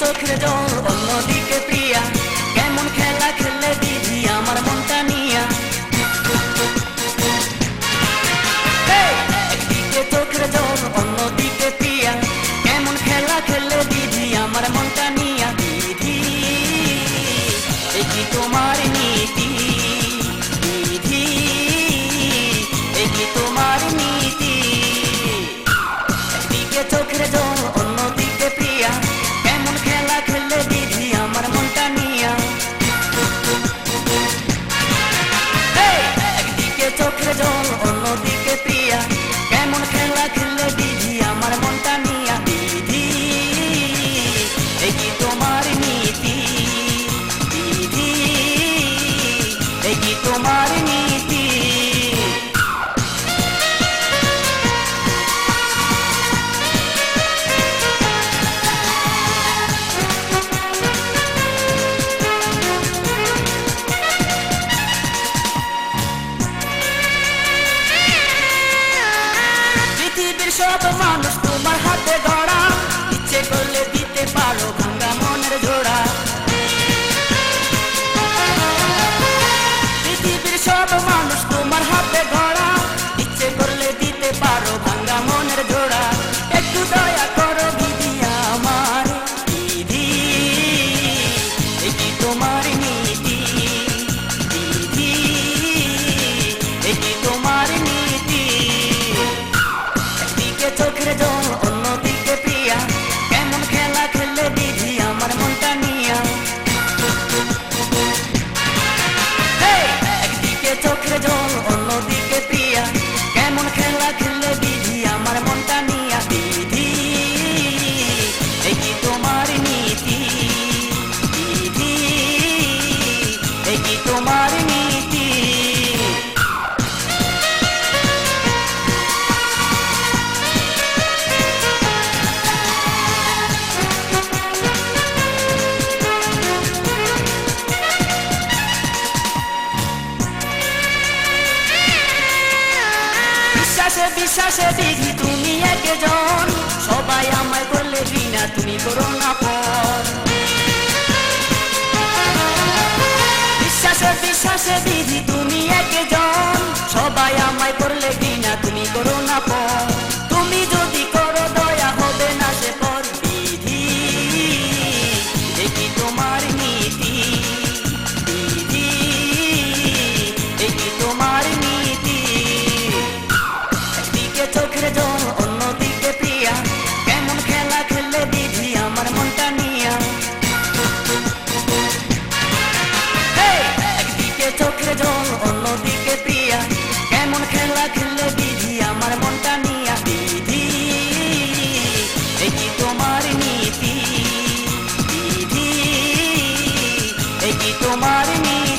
চোখের জল অন্যদিকে প্রিয় shot the man who stole my heart, they got বিশ্বাসে বিশ্বাসে দিদি তুমি একজন। সবাই আমায় করলে বিনা তুমি করো না পর। বিশ্বাসে বিশ্বাসে দিদি তুমি একজন। সবাই আমায় করলে বিনা তুমি করো না পর। somebody needs